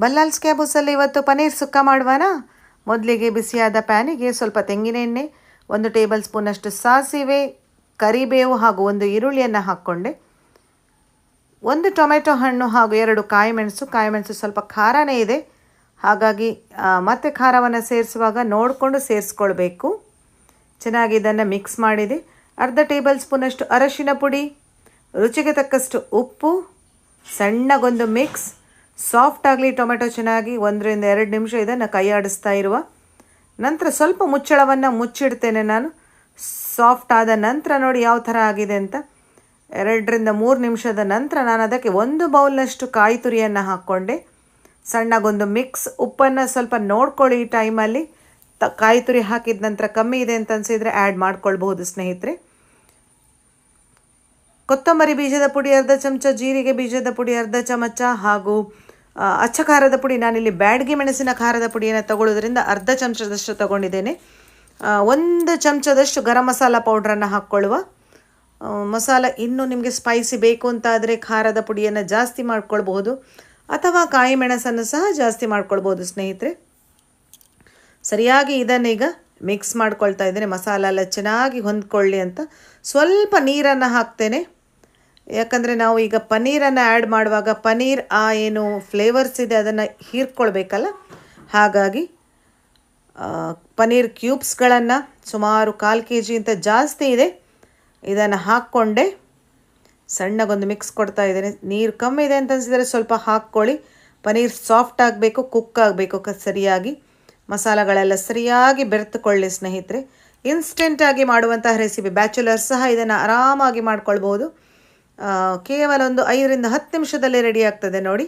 ಬಲ್ಲಾಲ್ಸ್ ಕ್ಯಾಬೂಸಲ್ಲಿ ಇವತ್ತು ಪನ್ನೀರ್ ಸುಕ್ಕ ಮಾಡುವಾನ? ಮೊದಲಿಗೆ ಬಿಸಿಯಾದ ಪ್ಯಾನಿಗೆ ಸ್ವಲ್ಪ ತೆಂಗಿನ ಎಣ್ಣೆ, ಒಂದು ಟೇಬಲ್ ಸ್ಪೂನಷ್ಟು ಸಾಸಿವೆ, ಕರಿಬೇವು ಹಾಗೂ ಒಂದು ಈರುಳ್ಳಿಯನ್ನು ಹಾಕ್ಕೊಂಡೆ. ಒಂದು ಟೊಮೆಟೊ ಹಣ್ಣು ಹಾಗೂ ಎರಡು ಕಾಯಿಮೆಣಸು ಕಾಯಿಮೆಣಸು ಸ್ವಲ್ಪ ಖಾರನೇ ಇದೆ. ಹಾಗಾಗಿ ಮತ್ತೆ ಖಾರವನ್ನು ಸೇರಿಸುವಾಗ ನೋಡಿಕೊಂಡು ಸೇರಿಸ್ಕೊಳ್ಬೇಕು. ಚೆನ್ನಾಗಿ ಇದನ್ನು ಮಿಕ್ಸ್ ಮಾಡಿದೆ. ಅರ್ಧ ಟೇಬಲ್ ಸ್ಪೂನಷ್ಟು ಅರಶಿನ ಪುಡಿ, ರುಚಿಗೆ ತಕ್ಕಷ್ಟು ಉಪ್ಪು, ಸಣ್ಣಗೊಂದು ಮಿಕ್ಸ್ ಸಾಫ್ಟ್ ಆಗಲಿ ಟೊಮೆಟೊ ಚೆನ್ನಾಗಿ ಒಂದರಿಂದ ಎರಡು ನಿಮಿಷ ಇದನ್ನು ಕೈ ಆಡಿಸ್ತಾ ಇರುವ ನಂತರ ಸ್ವಲ್ಪ ಮುಚ್ಚಳವನ್ನು ಮುಚ್ಚಿಡ್ತೇನೆ ನಾನು. ಸಾಫ್ಟ್ ಆದ ನಂತರ ನೋಡಿ ಯಾವ ಥರ ಆಗಿದೆ ಅಂತ. ಎರಡರಿಂದ ಮೂರು ನಿಮಿಷದ ನಂತರ ನಾನು ಅದಕ್ಕೆ ಒಂದು ಬೌಲ್ನಷ್ಟು ಕಾಯಿ ತುರಿಯನ್ನು ಹಾಕ್ಕೊಂಡೆ. ಸಣ್ಣಗೊಂದು ಮಿಕ್ಸ್ ಉಪ್ಪನ್ನು ಸ್ವಲ್ಪ ನೋಡ್ಕೊಳ್ಳಿ ಈ ಟೈಮಲ್ಲಿ. ತ ಕಾಯಿ ತುರಿ ಹಾಕಿದ ನಂತರ ಕಮ್ಮಿ ಇದೆ ಅಂತ ಅನಿಸಿದರೆ ಆ್ಯಡ್ ಮಾಡ್ಕೊಳ್ಬಹುದು ಸ್ನೇಹಿತರೆ. ಕೊತ್ತಂಬರಿ ಬೀಜದ ಪುಡಿ, ಅರ್ಧ ಚಮಚ ಜೀರಿಗೆ ಬೀಜದ ಪುಡಿ, ಅರ್ಧ ಚಮಚ ಹಾಗೂ ಅಚ್ಚ ಖಾರದ ಪುಡಿ. ನಾನಿಲ್ಲಿ ಬ್ಯಾಡ್ಗಿ ಮೆಣಸಿನ ಖಾರದ ಪುಡಿಯನ್ನು ತಗೊಳ್ಳೋದ್ರಿಂದ ಅರ್ಧ ಚಮಚದಷ್ಟು ತಗೊಂಡಿದ್ದೇನೆ. ಒಂದು ಚಮಚದಷ್ಟು ಗರಂ ಮಸಾಲ ಪೌಡ್ರನ್ನು ಹಾಕ್ಕೊಳ್ಳುವ. ಮಸಾಲ ಇನ್ನೂ ನಿಮಗೆ ಸ್ಪೈಸಿ ಬೇಕು ಅಂತಾದರೆ ಖಾರದ ಪುಡಿಯನ್ನು ಜಾಸ್ತಿ ಮಾಡ್ಕೊಳ್ಬಹುದು. ಅಥವಾ ಕಾಯಿ ಮೆಣಸನ್ನು ಸಹ ಜಾಸ್ತಿ ಮಾಡ್ಕೊಳ್ಬೋದು ಸ್ನೇಹಿತರೆ. ಸರಿಯಾಗಿ ಇದನ್ನೀಗ ಮಿಕ್ಸ್ ಮಾಡ್ಕೊಳ್ತಾ ಇದ್ದೇನೆ. ಮಸಾಲ ಎಲ್ಲ ಚೆನ್ನಾಗಿ ಹೊಂದ್ಕೊಳ್ಳಿ ಅಂತ. ಸ್ವಲ್ಪ ನೀರನ್ನು ಹಾಕ್ತೇನೆ. ಯಾಕಂದರೆ ನಾವು ಈಗ ಪನ್ನೀರನ್ನು ಆ್ಯಡ್ ಮಾಡುವಾಗ ಪನ್ನೀರ್ ಆ ಏನು ಫ್ಲೇವರ್ಸ್ ಇದೆ, ಅದನ್ನು ಹೀರ್ಕೊಳ್ಬೇಕಲ್ಲ? ಹಾಗಾಗಿ ಪನ್ನೀರ್ ಕ್ಯೂಬ್ಸ್ಗಳನ್ನು ಸುಮಾರು ಕಾಲು ಕೆ ಜಿಗಿಂತ ಜಾಸ್ತಿ ಇದೆ. ಇದನ್ನು ಹಾಕ್ಕೊಂಡೆ. ಸಣ್ಣಗೊಂದು ಮಿಕ್ಸ್ ಕೊಡ್ತಾ ಇದ್ದೇನೆ. ನೀರು ಕಮ್ಮಿ ಇದೆ ಅಂತ ಅನಿಸಿದರೆ ಸ್ವಲ್ಪ ಹಾಕ್ಕೊಳ್ಳಿ. ಪನ್ನೀರ್ ಸಾಫ್ಟ್ ಆಗಬೇಕು ಕುಕ್ ಆಗಬೇಕು ಸರಿಯಾಗಿ. ಮಸಾಲೆಗಳೆಲ್ಲ ಸರಿಯಾಗಿ ಬೆರೆತುಕೊಳ್ಳಿ ಸ್ನೇಹಿತರೆ. ಇನ್ಸ್ಟೆಂಟಾಗಿ ಮಾಡುವಂತಹ ರೆಸಿಪಿ ಬ್ಯಾಚುಲರ್ಸ್ ಸಹ ಇದನ್ನು ಆರಾಮಾಗಿ ಮಾಡ್ಕೊಳ್ಬೋದು ಕೇವಲ ಒಂದು ಐದರಿಂದ ಹತ್ತು ನಿಮಿಷದಲ್ಲಿ ರೆಡಿ ಆಗ್ತದೆ ನೋಡಿ.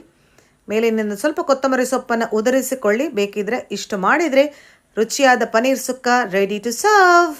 ಮೇಲಿನಿಂದ ಸ್ವಲ್ಪ ಕೊತ್ತಂಬರಿ ಸೊಪ್ಪನ್ನು ಉದುರಿಸಿಕೊಳ್ಳಿ. ಬೇಕಿದ್ರೆ ಇಷ್ಟು ಮಾಡಿದರೆ ರುಚಿಯಾದ paneer sukka ready to serve